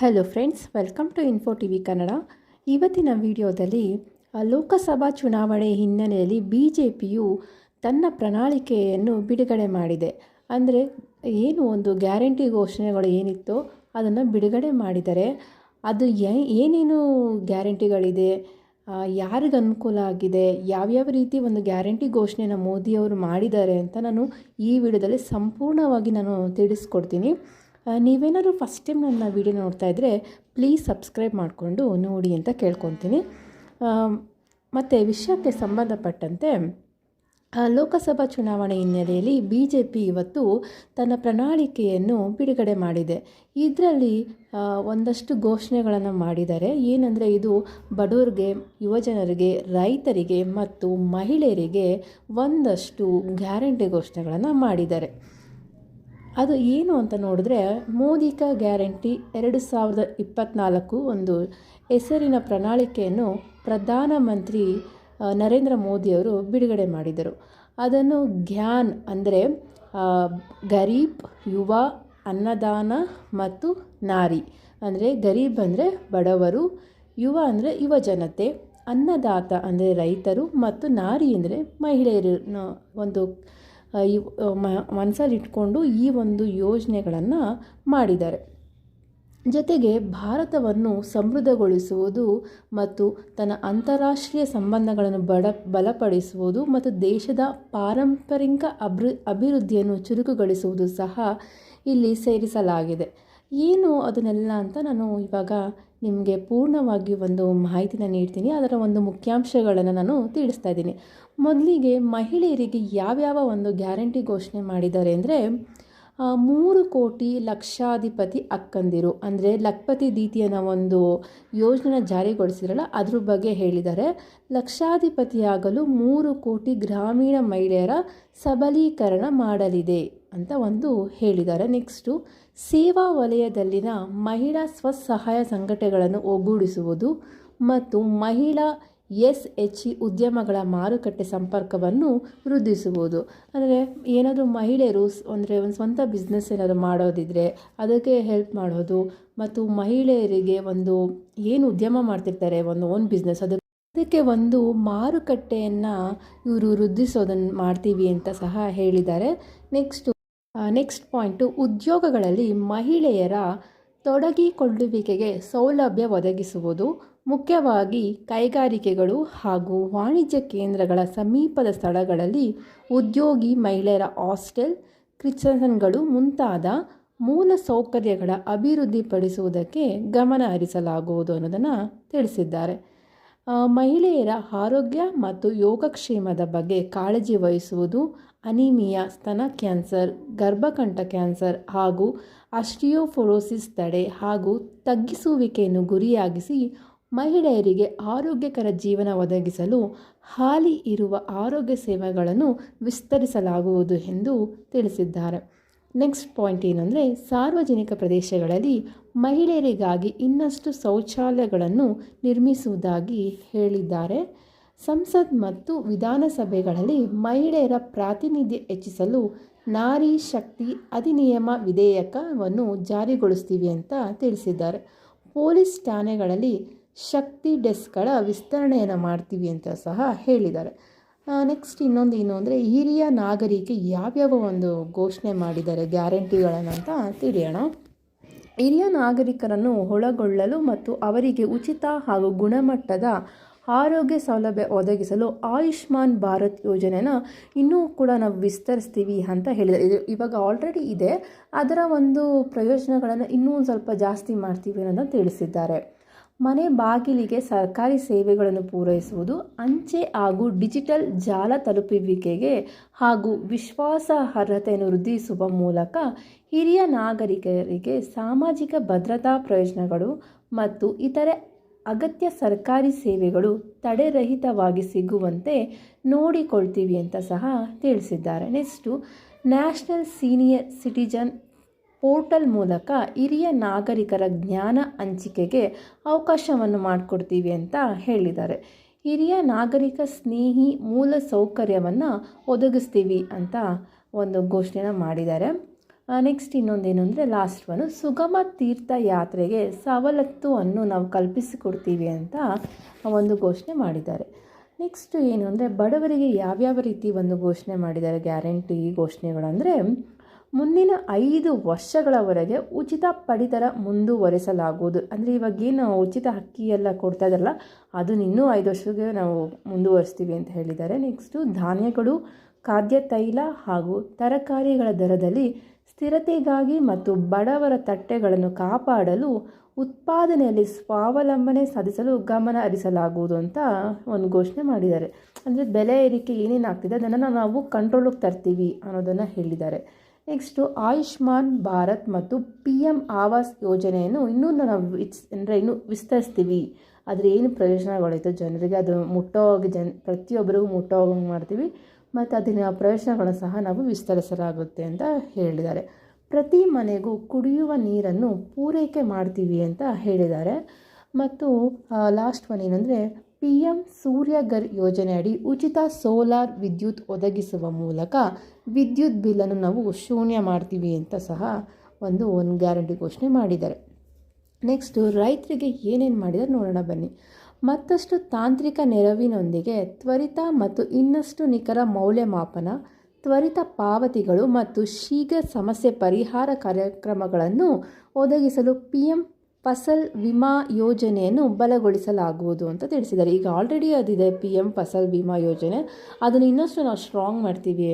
Hello friends welcome to info T V Kannada ಇವತ್ತಿನ ವಿಡಿಯೋದಲ್ಲಿ ಲೋಕಸಭಾ ಚುನಾವಣೆ ಹಿನ್ನೆಲೆಯಲ್ಲಿ ಬಿ ಜೆ ಪಿಯು ತನ್ನ ಪ್ರಣಾಳಿಕೆಯನ್ನು ಬಿಡುಗಡೆ ಮಾಡಿದೆ. ಅಂದರೆ, ಏನು ಒಂದು ಗ್ಯಾರಂಟಿ ಘೋಷಣೆಗಳು ಏನಿತ್ತೋ ಅದನ್ನು ಬಿಡುಗಡೆ ಮಾಡಿದ್ದಾರೆ ಅದು ಏನೇನು ಗ್ಯಾರಂಟಿಗಳಿದೆ ಯಾರಿಗೆ ಅನುಕೂಲ ಆಗಿದೆ, ಯಾವ್ಯಾವ ರೀತಿ ಒಂದು ಗ್ಯಾರಂಟಿ ಘೋಷಣೆನ ಮೋದಿಯವರು ಮಾಡಿದ್ದಾರೆ ಅಂತ ನಾನು ಈ ವಿಡಿಯೋದಲ್ಲಿ ಸಂಪೂರ್ಣವಾಗಿ ನಾನು ತಿಳಿಸ್ಕೊಡ್ತೀನಿ. ನೀವೇನಾದ್ರು ಫಸ್ಟ್ ಟೈಮ್ ನನ್ನ ವಿಡಿಯೋ ನೋಡ್ತಾ ಇದ್ದರೆ ಪ್ಲೀಸ್ ಸಬ್ಸ್ಕ್ರೈಬ್ ಮಾಡಿಕೊಂಡು ನೋಡಿ ಅಂತ ಕೇಳ್ಕೊತೀನಿ. ಮತ್ತು ವಿಷಯಕ್ಕೆ ಸಂಬಂಧಪಟ್ಟಂತೆ ಲೋಕಸಭಾ ಚುನಾವಣೆ ಹಿನ್ನೆಲೆಯಲ್ಲಿ ಬಿ ಜೆ ಪಿ ಇವತ್ತು ತನ್ನ ಪ್ರಣಾಳಿಕೆಯನ್ನು ಬಿಡುಗಡೆ ಮಾಡಿದೆ. ಇದರಲ್ಲಿ ಒಂದಷ್ಟು ಘೋಷಣೆಗಳನ್ನು ಮಾಡಿದ್ದಾರೆ. ಏನಂದರೆ, ಇದು ಬಡವರಿಗೆ, ಯುವಜನರಿಗೆ, ರೈತರಿಗೆ ಮತ್ತು ಮಹಿಳೆಯರಿಗೆ ಒಂದಷ್ಟು ಗ್ಯಾರಂಟಿ ಘೋಷಣೆಗಳನ್ನು ಮಾಡಿದ್ದಾರೆ. ಅದು ಏನು ಅಂತ ನೋಡಿದ್ರೆ ಮೋದಿಕ ಗ್ಯಾರಂಟಿ ಎರಡು ಸಾವಿರದ ಇಪ್ಪತ್ತ್ನಾಲ್ಕು ಒಂದು ಹೆಸರಿನ ಪ್ರಣಾಳಿಕೆಯನ್ನು ಪ್ರಧಾನಮಂತ್ರಿ ನರೇಂದ್ರ ಮೋದಿಯವರು ಬಿಡುಗಡೆ ಮಾಡಿದರು. ಅದನ್ನು ಗ್ಯಾನ್ ಅಂದರೆ ಗರೀಬ್, ಯುವ, ಅನ್ನದಾನ ಮತ್ತು ನಾರಿ. ಅಂದರೆ ಗರೀಬ್ ಅಂದರೆ ಬಡವರು, ಯುವ ಅಂದರೆ ಯುವ ಜನತೆ, ಅನ್ನದಾತ ಅಂದರೆ ರೈತರು ಮತ್ತು ನಾರಿ ಅಂದರೆ ಮಹಿಳೆಯರು ಒಂದು ಇವ್ ಮನಸ್ಸಲ್ಲಿ ಇಟ್ಕೊಂಡು ಈ ಒಂದು ಯೋಜನೆಗಳನ್ನು ಮಾಡಿದ್ದಾರೆ. ಜೊತೆಗೆ ಭಾರತವನ್ನು ಸಮೃದ್ಧಗೊಳಿಸುವುದು ಮತ್ತು ತನ್ನ ಅಂತಾರಾಷ್ಟ್ರೀಯ ಸಂಬಂಧಗಳನ್ನು ಬಡ, ಬಲಪಡಿಸುವುದು ಮತ್ತು ದೇಶದ ಪಾರಂಪರಿಕ ಅಭಿ, ಅಭಿವೃದ್ಧಿಯನ್ನು ಚುರುಕುಗೊಳಿಸುವುದು ಸಹ ಇಲ್ಲಿ ಸೇರಿಸಲಾಗಿದೆ. ಏನು ಅದನ್ನೆಲ್ಲ ಅಂತ ನಾನು ಇವಾಗ ನಿಮಗೆ ಪೂರ್ಣವಾಗಿ ಒಂದು ಮಾಹಿತಿನ ನೀಡ್ತೀನಿ. ಅದರ ಒಂದು ಮುಖ್ಯಾಂಶಗಳನ್ನು ನಾನು ತಿಳಿಸ್ತಾ ಇದ್ದೀನಿ. ಮೊದಲಿಗೆ ಮಹಿಳೆಯರಿಗೆ ಯಾವ್ಯಾವ ಒಂದು ಗ್ಯಾರಂಟಿ ಘೋಷಣೆ ಮಾಡಿದ್ದಾರೆ ಅಂದರೆ ಮೂರು ಕೋಟಿ ಲಕ್ಷಾಧಿಪತಿ ಅಕ್ಕಂದಿರು, ಅಂದರೆ ಲಖ್ಪತಿ ದೀತಿಯನ್ನ ಒಂದು ಯೋಜನೆ ಜಾರಿಗೊಳಿಸಿದ್ರಲ್ಲ, ಅದ್ರ ಬಗ್ಗೆ ಹೇಳಿದ್ದಾರೆ. ಲಕ್ಷಾಧಿಪತಿಯಾಗಲು ಮೂರು ಕೋಟಿ ಗ್ರಾಮೀಣ ಮಹಿಳೆಯರ ಸಬಲೀಕರಣ ಮಾಡಲಿದೆ. ಅಂತ ಒಂದು ಹೇಳಿದ್ದಾರೆ. ನೆಕ್ಸ್ಟು ಸೇವಾ ವಲಯದಲ್ಲಿನ ಮಹಿಳಾ ಸ್ವಸಹಾಯ ಸಂಘಟನೆಗಳನ್ನು ಒಗ್ಗೂಡಿಸುವುದು ಮತ್ತು ಮಹಿಳಾ ಎಸ್ ಎಚ್ ಇ ಉದ್ಯಮಗಳ ಮಾರುಕಟ್ಟೆ ಸಂಪರ್ಕವನ್ನು ವೃದ್ಧಿಸುವುದು. ಅಂದರೆ ಏನಾದರೂ ಮಹಿಳೆಯರು ಅಂದರೆ ಒಂದು ಸ್ವಂತ ಬಿಸ್ನೆಸ್ ಏನಾದರೂ ಮಾಡೋದಿದ್ರೆ ಅದಕ್ಕೆ ಹೆಲ್ಪ್ ಮಾಡೋದು ಮತ್ತು ಮಹಿಳೆಯರಿಗೆ ಒಂದು ಏನು ಉದ್ಯಮ ಮಾಡ್ತಿರ್ತಾರೆ, ಒಂದು ಓನ್ ಬಿಸ್ನೆಸ್ ಅದು ಅದಕ್ಕೆ ಒಂದು ಮಾರುಕಟ್ಟೆಯನ್ನು ಇವರು ವೃದ್ಧಿಸೋದನ್ನು ಮಾಡ್ತೀವಿ ಅಂತ ಸಹ ಹೇಳಿದ್ದಾರೆ. ನೆಕ್ಸ್ಟು ನೆಕ್ಸ್ಟ್ ಪಾಯಿಂಟು ಉದ್ಯೋಗಗಳಲ್ಲಿ ಮಹಿಳೆಯರ ತೊಡಗಿಕೊಳ್ಳುವಿಕೆಗೆ ಸೌಲಭ್ಯ ಒದಗಿಸುವುದು, ಮುಖ್ಯವಾಗಿ ಕೈಗಾರಿಕೆಗಳು ಹಾಗೂ ವಾಣಿಜ್ಯ ಕೇಂದ್ರಗಳ ಸಮೀಪದ ಸ್ಥಳಗಳಲ್ಲಿ ಉದ್ಯೋಗಿ ಮಹಿಳೆಯರ ಹಾಸ್ಟೆಲ್, ಕಿಚನ್ಗಳು ಮುಂತಾದ ಮೂಲ ಸೌಕರ್ಯಗಳ ಅಭಿವೃದ್ಧಿಪಡಿಸುವುದಕ್ಕೆ ಗಮನ ಹರಿಸಲಾಗುವುದು ಅನ್ನೋದನ್ನು ತಿಳಿಸಿದ್ದಾರೆ. ಮಹಿಳೆಯರ ಆರೋಗ್ಯ ಮತ್ತು ಯೋಗಕ್ಷೇಮದ ಬಗ್ಗೆ ಕಾಳಜಿ ವಹಿಸುವುದು ಅನಿಮಿಯಾ ಸ್ತನ ಕ್ಯಾನ್ಸರ್, ಗರ್ಭಕಂಠ ಕ್ಯಾನ್ಸರ್ ಹಾಗೂ ಅಸ್ಟಿಯೋಫೊರೋಸಿಸ್ ತಡೆ ಹಾಗೂ ತಗ್ಗಿಸುವಿಕೆಯನ್ನು ಗುರಿಯಾಗಿಸಿ ಮಹಿಳೆಯರಿಗೆ ಆರೋಗ್ಯಕರ ಜೀವನ ಒದಗಿಸಲು ಹಾಲಿ ಇರುವ ಆರೋಗ್ಯ ಸೇವೆಗಳನ್ನು ವಿಸ್ತರಿಸಲಾಗುವುದು ಎಂದು ತಿಳಿಸಿದ್ದಾರೆ. ನೆಕ್ಸ್ಟ್ ಪಾಯಿಂಟ್ ಏನಂದರೆ, ಸಾರ್ವಜನಿಕ ಪ್ರದೇಶಗಳಲ್ಲಿ ಮಹಿಳೆಯರಿಗಾಗಿ ಇನ್ನಷ್ಟು ಶೌಚಾಲಯಗಳನ್ನು ನಿರ್ಮಿಸುವುದಾಗಿ ಹೇಳಿದ್ದಾರೆ. ಸಂಸತ್ ಮತ್ತು ವಿಧಾನಸಭೆಗಳಲ್ಲಿ ಮಹಿಳೆಯರ ಪ್ರಾತಿನಿಧ್ಯ ಹೆಚ್ಚಿಸಲು ನಾರಿ ಶಕ್ತಿ ಅಧಿನಿಯಮ ವಿಧೇಯಕವನ್ನು ಜಾರಿಗೊಳಿಸ್ತೀವಿ ಅಂತ ತಿಳಿಸಿದ್ದಾರೆ. ಪೊಲೀಸ್ ಠಾಣೆಗಳಲ್ಲಿ ಶಕ್ತಿ ಡೆಸ್ಕ್ಗಳ ವಿಸ್ತರಣೆಯನ್ನು ಮಾಡ್ತೀವಿ ಅಂತ ಸಹ ಹೇಳಿದ್ದಾರೆ. ನೆಕ್ಸ್ಟ್ ಇನ್ನೊಂದು ಏನು ಅಂದರೆ ಹಿರಿಯ ನಾಗರಿಕೆ ಯಾವ್ಯಾವ ಒಂದು ಘೋಷಣೆ ಮಾಡಿದ್ದಾರೆ ಗ್ಯಾರಂಟಿಗಳನ್ನು ಅಂತ ತಿಳಿಯೋಣ. ಹಿರಿಯ ನಾಗರಿಕರನ್ನು ಒಳಗೊಳ್ಳಲು ಮತ್ತು ಅವರಿಗೆ ಉಚಿತ ಹಾಗೂ ಗುಣಮಟ್ಟದ ಆರೋಗ್ಯ ಸೌಲಭ್ಯ ಒದಗಿಸಲು ಆಯುಷ್ಮಾನ್ ಭಾರತ್ ಯೋಜನೆನ ಇನ್ನೂ ಕೂಡ ನಾವು ವಿಸ್ತರಿಸ್ತೀವಿ ಅಂತ ಹೇಳಿದ್ದಾರೆ. ಇದು ಇವಾಗ ಆಲ್ರೆಡಿ ಇದೆ. ಅದರ ಒಂದು ಪ್ರಯೋಜನಗಳನ್ನು ಇನ್ನೂ ಸ್ವಲ್ಪ ಜಾಸ್ತಿ ಮಾಡ್ತೀವಿ ಅನ್ನೋದನ್ನು ತಿಳಿಸಿದ್ದಾರೆ. ಮನೆ ಬಾಗಿಲಿಗೆ ಸರ್ಕಾರಿ ಸೇವೆಗಳನ್ನು ಪೂರೈಸುವುದು, ಅಂಚೆ ಹಾಗೂ ಡಿಜಿಟಲ್ ಜಾಲ ತಲುಪುವಿಕೆಗೆ ಹಾಗೂ ವಿಶ್ವಾಸಾರ್ಹತೆಯನ್ನು ವೃದ್ಧಿಸುವ ಮೂಲಕ ಹಿರಿಯ ನಾಗರಿಕರಿಗೆ ಸಾಮಾಜಿಕ ಭದ್ರತಾ ಪ್ರಯೋಜನಗಳು ಮತ್ತು ಇತರೆ ಅಗತ್ಯ ಸರ್ಕಾರಿ ಸೇವೆಗಳು ತಡೆರಹಿತವಾಗಿ ಸಿಗುವಂತೆ ನೋಡಿಕೊಳ್ತೀವಿ ಅಂತ ಸಹ ತಿಳಿಸಿದ್ದಾರೆ. Next national senior citizen portal ಮೂಲಕ ಹಿರಿಯ ನಾಗರಿಕರ ಜ್ಞಾನ ಹಂಚಿಕೆಗೆ ಅವಕಾಶವನ್ನು ಮಾಡಿಕೊಡ್ತೀವಿ ಅಂತ ಹೇಳಿದ್ದಾರೆ. ಹಿರಿಯ ನಾಗರಿಕ ಸ್ನೇಹಿ ಮೂಲ ಸೌಕರ್ಯವನ್ನು ಒದಗಿಸ್ತೀವಿ ಅಂತ ಒಂದು ಘೋಷಣೆನ ಮಾಡಿದ್ದಾರೆ. ನೆಕ್ಸ್ಟ್ ಇನ್ನೊಂದೇನು ಅಂದರೆ ಲಾಸ್ಟ್ ಒನ್ ಸುಗಮ ತೀರ್ಥ ಯಾತ್ರೆಗೆ ಸವಲತ್ತು ಅನ್ನು ನಾವು ಕಲ್ಪಿಸಿಕೊಡ್ತೀವಿ ಅಂತ ಒಂದು ಘೋಷಣೆ ಮಾಡಿದ್ದಾರೆ. ನೆಕ್ಸ್ಟ್ ಏನು ಅಂದರೆ ಬಡವರಿಗೆ ಯಾವ್ಯಾವ ರೀತಿ ಒಂದು ಘೋಷಣೆ ಮಾಡಿದ್ದಾರೆ? ಗ್ಯಾರಂಟಿ ಘೋಷಣೆಗಳಂದರೆ ಮುಂದಿನ ಐದು ವರ್ಷಗಳವರೆಗೆ ಉಚಿತ ಪಡಿತರ ಮುಂದುವರೆಸಲಾಗುವುದು. ಅಂದರೆ ಇವಾಗೇನು ಉಚಿತ ಅಕ್ಕಿ ಎಲ್ಲ ಕೊಡ್ತಾ ಇದ್ದಾರಲ್ಲ ಅದನ್ನ ಇನ್ನೂ ಐದು ವರ್ಷಕ್ಕೆ ನಾವು ಮುಂದುವರಿಸ್ತೀವಿ ಅಂತ ಹೇಳಿದ್ದಾರೆ. ನೆಕ್ಸ್ಟು ಧಾನ್ಯಗಳು, ಖಾದ್ಯ, ತೈಲ ಹಾಗೂ ತರಕಾರಿಗಳ ದರದಲ್ಲಿ ಸ್ಥಿರತೆಗಾಗಿ ಮತ್ತು ಬಡವರ ತಟ್ಟೆಗಳನ್ನು ಕಾಪಾಡಲು ಉತ್ಪಾದನೆಯಲ್ಲಿ ಸ್ವಾವಲಂಬನೆ ಸಾಧಿಸಲು ಗಮನ ಹರಿಸಲಾಗುವುದು ಅಂತ ಒಂದು ಘೋಷಣೆ ಮಾಡಿದ್ದಾರೆ. ಅಂದರೆ ಬೆಲೆ ಏರಿಕೆ ಏನೇನು ಆಗ್ತಿದೆ ಅದನ್ನು ನಾವು ಕಂಟ್ರೋಲಿಗೆ ತರ್ತೀವಿ ಅನ್ನೋದನ್ನು ಹೇಳಿದ್ದಾರೆ. ನೆಕ್ಸ್ಟು ಆಯುಷ್ಮಾನ್ ಭಾರತ್ ಮತ್ತು ಪಿ ಎಂ ಆವಾಸ್ ಯೋಜನೆಯನ್ನು ಇನ್ನೂ ನಾವು ಅಂದರೆ ಇನ್ನೂ ವಿಸ್ತರಿಸ್ತೀವಿ. ಆದರೆ ಏನು ಪ್ರಯೋಜನಗಳಿತ್ತು ಜನರಿಗೆ? ಅದು ಮುಟ್ಟೋಗಿ ಜನ್, ಪ್ರತಿಯೊಬ್ಬರಿಗೂ ಮುಟ್ಟೋ ಮಾಡ್ತೀವಿ. ಮತ್ತು ಅದಿನ ಪ್ರಯೋಜನಗಳು ಸಹ ನಾವು ವಿಸ್ತರಿಸಲಾಗುತ್ತೆ ಅಂತ ಹೇಳಿದ್ದಾರೆ. ಪ್ರತಿ ಮನೆಗೂ ಕುಡಿಯುವ ನೀರನ್ನು ಪೂರೈಕೆ ಮಾಡ್ತೀವಿ ಅಂತ ಹೇಳಿದ್ದಾರೆ. ಮತ್ತು ಲಾಸ್ಟ್ ಒನ್ ಏನಂದರೆ ಪಿ ಎಂ ಯೋಜನೆ ಅಡಿ ಉಚಿತ ಸೋಲಾರ್ ವಿದ್ಯುತ್ ಒದಗಿಸುವ ಮೂಲಕ ವಿದ್ಯುತ್ ಬಿಲ್ಲನ್ನು ನಾವು ಶೂನ್ಯ ಮಾಡ್ತೀವಿ ಅಂತ ಸಹ ಒಂದು ಒಂದು ಗ್ಯಾರಂಟಿ ಘೋಷಣೆ ಮಾಡಿದ್ದಾರೆ. ನೆಕ್ಸ್ಟು ರೈತರಿಗೆ ಏನೇನು ಮಾಡಿದ್ದಾರೆ ನೋಡೋಣ ಬನ್ನಿ. ಮತ್ತಷ್ಟು ತಾಂತ್ರಿಕ ನೆರವಿನೊಂದಿಗೆ ತ್ವರಿತ ಮತ್ತು ಇನ್ನಷ್ಟು ನಿಖರ ಮೌಲ್ಯಮಾಪನ, ತ್ವರಿತ ಪಾವತಿಗಳು ಮತ್ತು ಶೀಘ್ರ ಸಮಸ್ಯೆ ಪರಿಹಾರ ಕಾರ್ಯಕ್ರಮಗಳನ್ನು ಒದಗಿಸಲು ಪಿ ಎಂ ಫಸಲ್ ವಿಮಾ ಯೋಜನೆಯನ್ನು ಬಲಗೊಳಿಸಲಾಗುವುದು ಅಂತ ತಿಳಿಸಿದ್ದಾರೆ. ಈಗ ಆಲ್ರೆಡಿ ಅದಿದೆ ಪಿ ಎಂ ಫಸಲ್ ವಿಮಾ ಯೋಜನೆ. ಅದನ್ನು ಇನ್ನಷ್ಟು ನಾವು ಸ್ಟ್ರಾಂಗ್ ಮಾಡ್ತೀವಿ.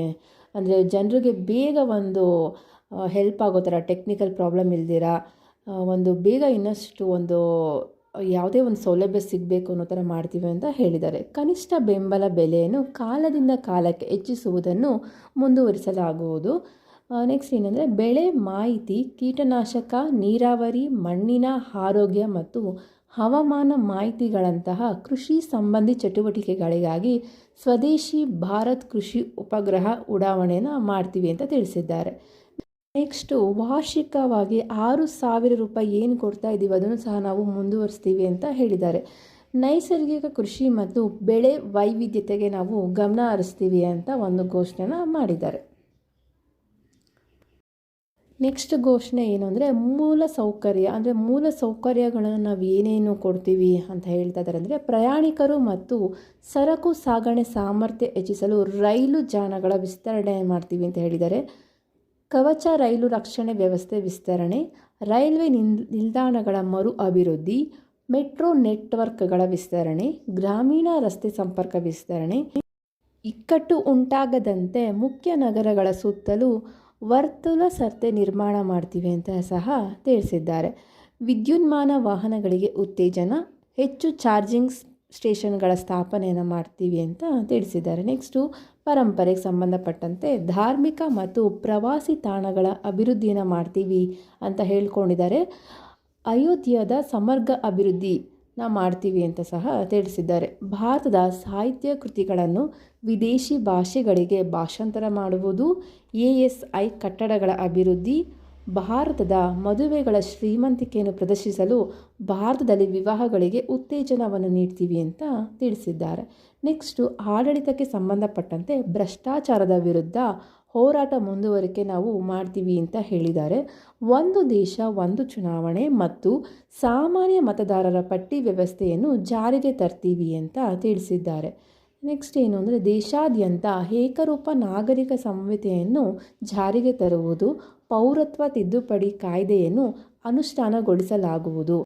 ಅಂದರೆ ಜನರಿಗೆ ಬೇಗ ಒಂದು ಹೆಲ್ಪ್ ಆಗೋ ಥರ ಟೆಕ್ನಿಕಲ್ ಪ್ರಾಬ್ಲಮ್ ಇಲ್ದಿರ ಒಂದು ಬೇಗ ಇನ್ನಷ್ಟು ಒಂದು ಯಾವುದೇ ಒಂದು ಸೌಲಭ್ಯ ಸಿಗಬೇಕು ಅನ್ನೋ ಥರ ಮಾಡ್ತೀವಿ ಅಂತ ಹೇಳಿದ್ದಾರೆ. ಕನಿಷ್ಠ ಬೆಂಬಲ ಬೆಲೆಯನ್ನು ಕಾಲದಿಂದ ಕಾಲಕ್ಕೆ ಹೆಚ್ಚಿಸುವುದನ್ನು ಮುಂದುವರಿಸಲಾಗುವುದು. ನೆಕ್ಸ್ಟ್ ಏನಂದರೆ, ಬೆಳೆ ಮಾಹಿತಿ, ಕೀಟನಾಶಕ, ನೀರಾವರಿ, ಮಣ್ಣಿನ ಆರೋಗ್ಯ ಮತ್ತು ಹವಾಮಾನ ಮಾಹಿತಿಗಳಂತಹ ಕೃಷಿ ಸಂಬಂಧಿ ಚಟುವಟಿಕೆಗಳಿಗಾಗಿ ಸ್ವದೇಶಿ ಭಾರತ್ ಕೃಷಿ ಉಪಗ್ರಹ ಉಡಾವಣೆಯನ್ನು ಮಾಡ್ತೀವಿ ಅಂತ ತಿಳಿಸಿದ್ದಾರೆ. ನೆಕ್ಸ್ಟು ವಾರ್ಷಿಕವಾಗಿ ಆರು ಸಾವಿರ ರೂಪಾಯಿ ಏನು ಕೊಡ್ತಾ ಇದ್ದೀವಿ ಅದನ್ನು ಸಹ ನಾವು ಮುಂದುವರಿಸ್ತೀವಿ ಅಂತ ಹೇಳಿದ್ದಾರೆ. ನೈಸರ್ಗಿಕ ಕೃಷಿ ಮತ್ತು ಬೆಳೆ ವೈವಿಧ್ಯತೆಗೆ ನಾವು ಗಮನ ಹರಿಸ್ತೀವಿ ಅಂತ ಒಂದು ಘೋಷಣೆನ ಮಾಡಿದ್ದಾರೆ. ನೆಕ್ಸ್ಟ್ ಘೋಷಣೆ ಏನು ಅಂದರೆ, ಮೂಲ ಸೌಕರ್ಯ, ಅಂದರೆ ಮೂಲ ಸೌಕರ್ಯಗಳನ್ನು ನಾವು ಏನೇನು ಕೊಡ್ತೀವಿ ಅಂತ ಹೇಳ್ತಾ ಇದ್ದಾರೆ ಅಂದರೆ, ಪ್ರಯಾಣಿಕರು ಮತ್ತು ಸರಕು ಸಾಗಣೆ ಸಾಮರ್ಥ್ಯ ಹೆಚ್ಚಿಸಲು ರೈಲು ಜಾನಗಳ ವಿಸ್ತರಣೆ ಮಾಡ್ತೀವಿ ಅಂತ ಹೇಳಿದ್ದಾರೆ. ಕವಚ ರೈಲು ರಕ್ಷಣೆ ವ್ಯವಸ್ಥೆ ವಿಸ್ತರಣೆ, ರೈಲ್ವೆ ನಿಲ್ದಾಣಗಳ ಮರು ಅಭಿವೃದ್ಧಿ, ಮೆಟ್ರೋ ನೆಟ್ವರ್ಕ್ಗಳ ವಿಸ್ತರಣೆ, ಗ್ರಾಮೀಣ ರಸ್ತೆ ಸಂಪರ್ಕ ವಿಸ್ತರಣೆ, ಇಕ್ಕಟ್ಟು ಉಂಟಾಗದಂತೆ ಮುಖ್ಯ ನಗರಗಳ ಸುತ್ತಲೂ ವರ್ತುಲ ಸರ್ತೆ ನಿರ್ಮಾಣ ಮಾಡ್ತೀವಿ ಅಂತ ಸಹ ತಿಳಿಸಿದ್ದಾರೆ. ವಿದ್ಯುನ್ಮಾನ ವಾಹನಗಳಿಗೆ ಉತ್ತೇಜನ, ಹೆಚ್ಚು ಚಾರ್ಜಿಂಗ್ ಸ್ಟೇಷನ್ಗಳ ಸ್ಥಾಪನೆಯನ್ನು ಮಾಡ್ತೀವಿ ಅಂತ ತಿಳಿಸಿದ್ದಾರೆ. ನೆಕ್ಸ್ಟು, ಪರಂಪರೆಗೆ ಸಂಬಂಧಪಟ್ಟಂತೆ ಧಾರ್ಮಿಕ ಮತ್ತು ಪ್ರವಾಸಿ ತಾಣಗಳ ಅಭಿವೃದ್ಧಿಯನ್ನು ಮಾಡ್ತೀವಿ ಅಂತ ಹೇಳ್ಕೊಂಡಿದ್ದಾರೆ. ಅಯೋಧ್ಯದ ಸಮರ್ಗ ಅಭಿವೃದ್ಧಿ ನಾ ಮಾಡ್ತೀವಿ ಅಂತ ಸಹ ತಿಳಿಸಿದ್ದಾರೆ. ಭಾರತದ ಸಾಹಿತ್ಯ ಕೃತಿಗಳನ್ನು ವಿದೇಶಿ ಭಾಷೆಗಳಿಗೆ ಭಾಷಾಂತರ ಮಾಡುವುದು, ಎ ಎಸ್ ಐ ಕಟ್ಟಡಗಳ ಅಭಿವೃದ್ಧಿ ಭಾರತದ ಮದುವೆಗಳ ಶ್ರೀಮಂತಿಕೆಯನ್ನು ಪ್ರದರ್ಶಿಸಲು ಭಾರತದಲ್ಲಿ ವಿವಾಹಗಳಿಗೆ ಉತ್ತೇಜನವನ್ನು ನೀಡ್ತೀವಿ ಅಂತ ತಿಳಿಸಿದ್ದಾರೆ. ನೆಕ್ಸ್ಟು ಆಡಳಿತಕ್ಕೆ ಸಂಬಂಧಪಟ್ಟಂತೆ ಭ್ರಷ್ಟಾಚಾರದ ವಿರುದ್ಧ ಹೋರಾಟ ಮುಂದುವರಿಕೆ ನಾವು ಮಾಡ್ತೀವಿ ಅಂತ ಹೇಳಿದ್ದಾರೆ. ಒಂದು ದೇಶ, ಒಂದು ಚುನಾವಣೆ ಮತ್ತು ಸಾಮಾನ್ಯ ಮತದಾರರ ಪಟ್ಟಿ ವ್ಯವಸ್ಥೆಯನ್ನು ಜಾರಿಗೆ ತರ್ತೀವಿ ಅಂತ ತಿಳಿಸಿದ್ದಾರೆ. ನೆಕ್ಸ್ಟ್ ಏನು ಅಂದರೆ ದೇಶಾದ್ಯಂತ ಏಕರೂಪ ನಾಗರಿಕ ಸಂಹಿತೆಯನ್ನು ಜಾರಿಗೆ ತರುವುದು ಪೌರತ್ವ ತಿದ್ದುಪಡಿ ಕಾಯ್ದೆಯನ್ನು ಅನುಷ್ಠಾನಗೊಳಿಸಲಾಗುವುದು.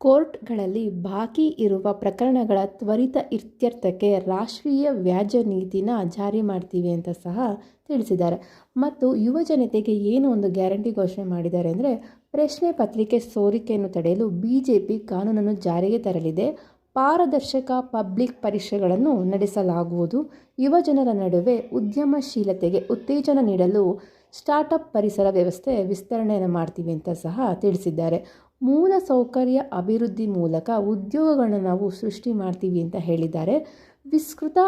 ಕೋರ್ಟ್ಗಳಲ್ಲಿ ಬಾಕಿ ಇರುವ ಪ್ರಕರಣಗಳ ತ್ವರಿತ ಇತ್ಯರ್ಥಕ್ಕೆ ರಾಷ್ಟ್ರೀಯ ವ್ಯಾಜ್ಯ ನೀತಿನ ಜಾರಿ ಮಾಡ್ತೀವಿ ಅಂತ ಸಹ ತಿಳಿಸಿದ್ದಾರೆ. ಮತ್ತು ಯುವ ಜನತೆಗೆ ಏನು ಒಂದು ಗ್ಯಾರಂಟಿ ಘೋಷಣೆ ಮಾಡಿದ್ದಾರೆ ಅಂದರೆ ಪ್ರಶ್ನೆ ಪತ್ರಿಕೆ ಸೋರಿಕೆಯನ್ನು ತಡೆಯಲು ಬಿ ಜೆ ಪಿ ಕಾನೂನನ್ನು ಜಾರಿಗೆ ತರಲಿದೆ. ಪಾರದರ್ಶಕ ಪಬ್ಲಿಕ್ ಪರೀಕ್ಷೆಗಳನ್ನು ನಡೆಸಲಾಗುವುದು. ಯುವಜನರ ನಡುವೆ ಉದ್ಯಮಶೀಲತೆಗೆ ಉತ್ತೇಜನ ನೀಡಲು ಸ್ಟಾರ್ಟಪ್ ಪರಿಸರ ವ್ಯವಸ್ಥೆ ವಿಸ್ತರಣೆಯನ್ನು ಮಾಡ್ತೀವಿ ಅಂತ ಸಹ ತಿಳಿಸಿದ್ದಾರೆ. ಮೂಲ ಸೌಕರ್ಯ ಅಭಿವೃದ್ಧಿ ಮೂಲಕ ಉದ್ಯೋಗಗಳನ್ನು ನಾವು ಸೃಷ್ಟಿ ಮಾಡ್ತೀವಿ ಅಂತ ಹೇಳಿದ್ದಾರೆ. ವಿಸ್ತೃತ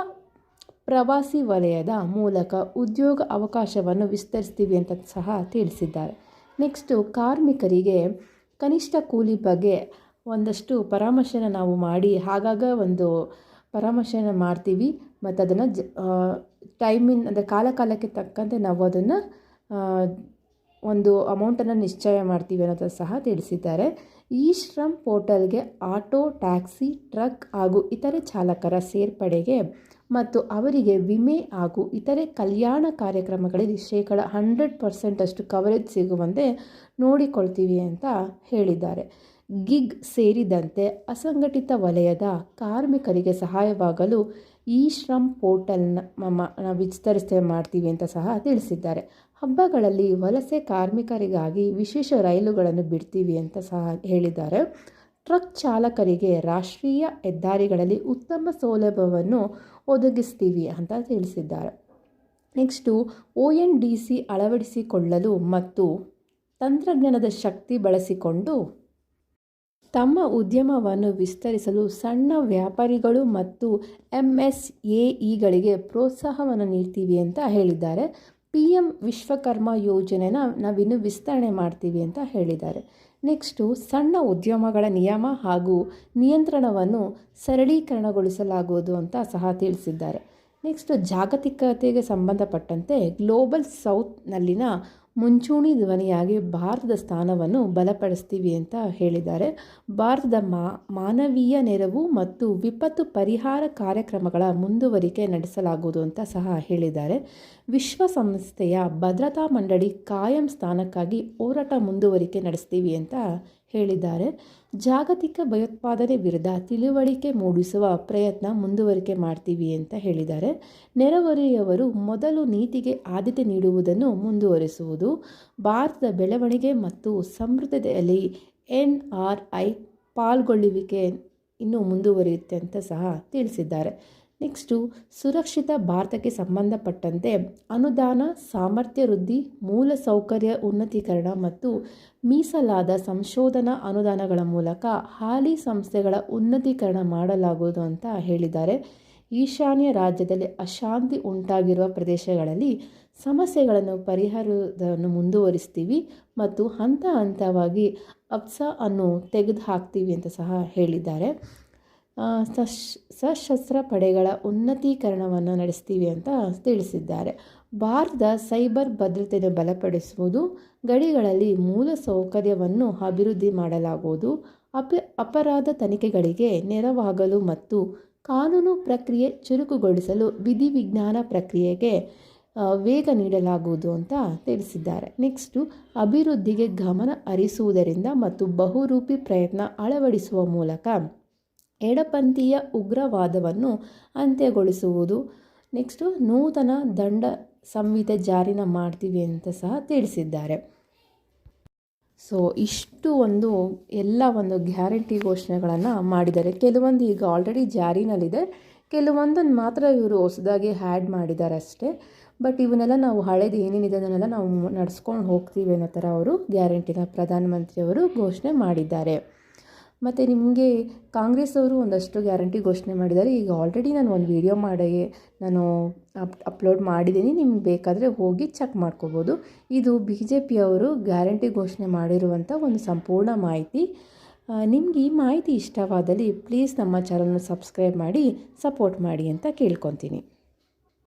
ಪ್ರವಾಸಿ ವಲಯದ ಮೂಲಕ ಉದ್ಯೋಗ ಅವಕಾಶವನ್ನು ವಿಸ್ತರಿಸ್ತೀವಿ ಅಂತ ಸಹ ತಿಳಿಸಿದ್ದಾರೆ. ನೆಕ್ಸ್ಟು ಕಾರ್ಮಿಕರಿಗೆ ಕನಿಷ್ಠ ಕೂಲಿ ಬಗ್ಗೆ ಒಂದಷ್ಟು ಪರಾಮರ್ಶೆನ ನಾವು ಮಾಡಿ, ಹಾಗಾಗ ಒಂದು ಪರಾಮರ್ಶೆನ ಮಾಡ್ತೀವಿ. ಮತ್ತು ಅದನ್ನು ಜ ಟೈಮಿನ, ಅಂದರೆ ಕಾಲ ಕಾಲಕ್ಕೆ ತಕ್ಕಂತೆ ನಾವು ಅದನ್ನು ಒಂದು ಅಮೌಂಟನ್ನು ನಿಶ್ಚಯ ಮಾಡ್ತೀವಿ ಅನ್ನೋದು ಸಹ ತಿಳಿಸಿದ್ದಾರೆ. ಈ ಶ್ರಮ್ ಪೋರ್ಟಲ್ಗೆ ಆಟೋ, ಟ್ಯಾಕ್ಸಿ, ಟ್ರಕ್ ಹಾಗೂ ಇತರೆ ಚಾಲಕರ ಸೇರ್ಪಡೆಗೆ ಮತ್ತು ಅವರಿಗೆ ವಿಮೆ ಹಾಗೂ ಇತರೆ ಕಲ್ಯಾಣ ಕಾರ್ಯಕ್ರಮಗಳಲ್ಲಿ ಶೇಕಡ ಹಂಡ್ರೆಡ್ ಪರ್ಸೆಂಟಷ್ಟು ಕವರೇಜ್ ಸಿಗುವಂತೆ ನೋಡಿಕೊಳ್ತೀವಿ ಅಂತ ಹೇಳಿದ್ದಾರೆ. ಗಿಗ್ ಸೇರಿದಂತೆ ಅಸಂಘಟಿತ ವಲಯದ ಕಾರ್ಮಿಕರಿಗೆ ಸಹಾಯವಾಗಲು ಈ ಶ್ರಮ್ ಪೋರ್ಟಲ್ನ ಮ ವಿಸ್ತರಿಸ್ತೇವೆ ಮಾಡ್ತೀವಿ ಅಂತ ಸಹ ತಿಳಿಸಿದ್ದಾರೆ. ಹಬ್ಬಗಳಲ್ಲಿ ವಲಸೆ ಕಾರ್ಮಿಕರಿಗಾಗಿ ವಿಶೇಷ ರೈಲುಗಳನ್ನು ಬಿಡ್ತೀವಿ ಅಂತ ಸಹ ಹೇಳಿದ್ದಾರೆ. ಟ್ರಕ್ ಚಾಲಕರಿಗೆ ರಾಷ್ಟ್ರೀಯ ಹೆದ್ದಾರಿಗಳಲ್ಲಿ ಉತ್ತಮ ಸೌಲಭ್ಯವನ್ನು ಒದಗಿಸ್ತೀವಿ ಅಂತ ತಿಳಿಸಿದ್ದಾರೆ. Next, O N D C ಅಳವಡಿಸಿಕೊಳ್ಳಲು ಮತ್ತು ತಂತ್ರಜ್ಞಾನದ ಶಕ್ತಿ ಬಳಸಿಕೊಂಡು ತಮ್ಮ ಉದ್ಯಮವನ್ನು ವಿಸ್ತರಿಸಲು ಸಣ್ಣ ವ್ಯಾಪಾರಿಗಳು ಮತ್ತು ಎಂ ಎಸ್ ಎ ಇಗಳಿಗೆ ಪ್ರೋತ್ಸಾಹವನ್ನು ನೀಡ್ತೀವಿ ಅಂತ ಹೇಳಿದ್ದಾರೆ. ಪಿ ಎಂ ವಿಶ್ವಕರ್ಮ ಯೋಜನೆನ ನಾವಿನ್ನು ವಿಸ್ತರಣೆ ಮಾಡ್ತೀವಿ ಅಂತ ಹೇಳಿದ್ದಾರೆ. ನೆಕ್ಸ್ಟು, ಸಣ್ಣ ಉದ್ಯಮಗಳ ನಿಯಮ ಹಾಗೂ ನಿಯಂತ್ರಣವನ್ನು ಸರಳೀಕರಣಗೊಳಿಸಲಾಗುವುದು ಅಂತ ಸಹ ತಿಳಿಸಿದ್ದಾರೆ. ನೆಕ್ಸ್ಟ್, ಜಾಗತಿಕತೆಗೆ ಸಂಬಂಧಪಟ್ಟಂತೆ ಗ್ಲೋಬಲ್ ಸೌತ್ನಲ್ಲಿನ ಮುಂಚೂಣಿ ಧ್ವನಿಯಾಗಿ ಭಾರತದ ಸ್ಥಾನವನ್ನು ಬಲಪಡಿಸ್ತೀವಿ ಅಂತ ಹೇಳಿದ್ದಾರೆ. ಭಾರತದ ಮಾ, ಮಾನವೀಯ ನೆರವು ಮತ್ತು ವಿಪತ್ತು ಪರಿಹಾರ ಕಾರ್ಯಕ್ರಮಗಳ ಮುಂದುವರಿಕೆ ನಡೆಸಲಾಗುವುದು ಅಂತ ಸಹ ಹೇಳಿದ್ದಾರೆ. ವಿಶ್ವಸಂಸ್ಥೆಯ ಭದ್ರತಾ ಮಂಡಳಿ ಕಾಯಂ ಸ್ಥಾನಕ್ಕಾಗಿ ಹೋರಾಟ ಮುಂದುವರಿಕೆ ನಡೆಸ್ತೀವಿ ಅಂತ ಹೇಳಿದ್ದಾರೆ. ಜಾಗತಿಕ ಭಯೋತ್ಪಾದನೆ ವಿರುದ್ಧ ತಿಳುವಳಿಕೆ ಮೂಡಿಸುವ ಪ್ರಯತ್ನ ಮುಂದುವರಿಕೆ ಮಾಡ್ತೀವಿ ಅಂತ ಹೇಳಿದ್ದಾರೆ. ನೆರೆಹೊರೆಯವರು ಮೊದಲು ನೀತಿಗೆ ಆದ್ಯತೆ ನೀಡುವುದನ್ನು ಮುಂದುವರಿಸುವುದು, ಭಾರತದ ಬೆಳವಣಿಗೆ ಮತ್ತು ಸಮೃದ್ಧತೆಯಲ್ಲಿ ಎನ್ ಆರ್ ಐ ಪಾಲ್ಗೊಳ್ಳುವಿಕೆ ಇನ್ನೂ ಮುಂದುವರಿಯುತ್ತೆ ಅಂತ ಸಹ ತಿಳಿಸಿದ್ದಾರೆ. ನೆಕ್ಸ್ಟು ಸುರಕ್ಷಿತ ಭಾರತಕ್ಕೆ ಸಂಬಂಧಪಟ್ಟಂತೆ ಅನುದಾನ, ಸಾಮರ್ಥ್ಯ ವೃದ್ಧಿ ಮೂಲಸೌಕರ್ಯ ಉನ್ನತೀಕರಣ ಮತ್ತು ಮೀಸಲಾದ ಸಂಶೋಧನಾ ಅನುದಾನಗಳ ಮೂಲಕ ಹಾಲಿ ಸಂಸ್ಥೆಗಳ ಉನ್ನತೀಕರಣ ಮಾಡಲಾಗುವುದು ಅಂತ ಹೇಳಿದ್ದಾರೆ. ಈಶಾನ್ಯ ರಾಜ್ಯದಲ್ಲಿ ಅಶಾಂತಿ ಉಂಟಾಗಿರುವ ಪ್ರದೇಶಗಳಲ್ಲಿ ಸಮಸ್ಯೆಗಳನ್ನು ಪರಿಹಾರವನ್ನು ಮುಂದುವರಿಸ್ತೀವಿ ಮತ್ತು ಹಂತ ಹಂತವಾಗಿ ಅಪ್ಸಾ ಅನ್ನು ತೆಗೆದು ಹಾಕ್ತೀವಿ ಅಂತ ಸಹ ಹೇಳಿದ್ದಾರೆ. ಸಶ್, ಸಶಸ್ತ್ರ ಪಡೆಗಳ ಉನ್ನತೀಕರಣವನ್ನು ನಡೆಸ್ತೀವಿ ಅಂತ ತಿಳಿಸಿದ್ದಾರೆ. ಭಾರತದ ಸೈಬರ್ ಭದ್ರತೆಯನ್ನು ಬಲಪಡಿಸುವುದು, ಗಡಿಗಳಲ್ಲಿ ಮೂಲ ಸೌಕರ್ಯವನ್ನು ಅಭಿವೃದ್ಧಿ ಮಾಡಲಾಗುವುದು, ಅಪ, ಅಪರಾಧ ತನಿಖೆಗಳಿಗೆ ನೆರವಾಗಲು ಮತ್ತು ಕಾನೂನು ಪ್ರಕ್ರಿಯೆ ಚುರುಕುಗೊಳಿಸಲು ವಿಧಿವಿಜ್ಞಾನ ಪ್ರಕ್ರಿಯೆಗೆ ವೇಗ ನೀಡಲಾಗುವುದು ಅಂತ ತಿಳಿಸಿದ್ದಾರೆ. ನೆಕ್ಸ್ಟು, ಅಭಿವೃದ್ಧಿಗೆ ಗಮನ ಹರಿಸುವುದರಿಂದ ಮತ್ತು ಬಹುರೂಪಿ ಪ್ರಯತ್ನ ಅಳವಡಿಸುವ ಮೂಲಕ ಎಡಪಂಥೀಯ ಉಗ್ರವಾದವನ್ನು ಅಂತ್ಯಗೊಳಿಸುವುದು. ನೆಕ್ಸ್ಟು, ನೂತನ ದಂಡ ಸಂಹಿತೆ ಜಾರಿನ ಮಾಡ್ತೀವಿ ಅಂತ ಸಹ ತಿಳಿಸಿದ್ದಾರೆ. ಸೊ, ಇಷ್ಟು ಒಂದು, ಎಲ್ಲ ಒಂದು ಗ್ಯಾರಂಟಿ ಘೋಷಣೆಗಳನ್ನು ಮಾಡಿದ್ದಾರೆ. ಕೆಲವೊಂದು ಈಗ ಆಲ್ರೆಡಿ ಜಾರಿನಲ್ಲಿದೆ. ಕೆಲವೊಂದನ್ನು ಮಾತ್ರ ಇವರು ಹೊಸದಾಗಿ ಆ್ಯಡ್ ಮಾಡಿದ್ದಾರೆ ಅಷ್ಟೇ ಬಟ್ ಇವನ್ನೆಲ್ಲ ನಾವು ಹಳೇದು ಏನೇನಿದೆ ಅದನ್ನೆಲ್ಲ ನಾವು ನಡ್ಸ್ಕೊಂಡು ಹೋಗ್ತೀವಿ ಅನ್ನೋ ಥರ ಅವರು ಗ್ಯಾರಂಟಿನ ಪ್ರಧಾನಮಂತ್ರಿಯವರು ಘೋಷಣೆ ಮಾಡಿದ್ದಾರೆ. ಮತ್ತು ನಿಮಗೆ ಕಾಂಗ್ರೆಸ್ ಅವರು ಒಂದಷ್ಟು ಗ್ಯಾರಂಟಿ ಘೋಷಣೆ ಮಾಡಿದ್ದಾರೆ. ಈಗ ಆಲ್ರೆಡಿ ನಾನು ಒಂದು ವಿಡಿಯೋ ಮಾಡಿ, ನಾನು ಅಪ್ ಅಪ್ಲೋಡ್ ಮಾಡಿದ್ದೀನಿ. ನಿಮ್ಗೆ ಬೇಕಾದರೆ ಹೋಗಿ ಚೆಕ್ ಮಾಡ್ಕೋಬೋದು. ಇದು ಬಿ ಜೆ ಪಿಯವರು ಗ್ಯಾರಂಟಿ ಘೋಷಣೆ ಮಾಡಿರುವಂಥ ಒಂದು ಸಂಪೂರ್ಣ ಮಾಹಿತಿ. ನಿಮ್ಗೆ ಈ ಮಾಹಿತಿ ಇಷ್ಟವಾದಲ್ಲಿ ಪ್ಲೀಸ್ ನಮ್ಮ ಚಾನಲ್ನ ಸಬ್ಸ್ಕ್ರೈಬ್ ಮಾಡಿ ಸಪೋರ್ಟ್ ಮಾಡಿ ಅಂತ ಕೇಳ್ಕೊತೀನಿ.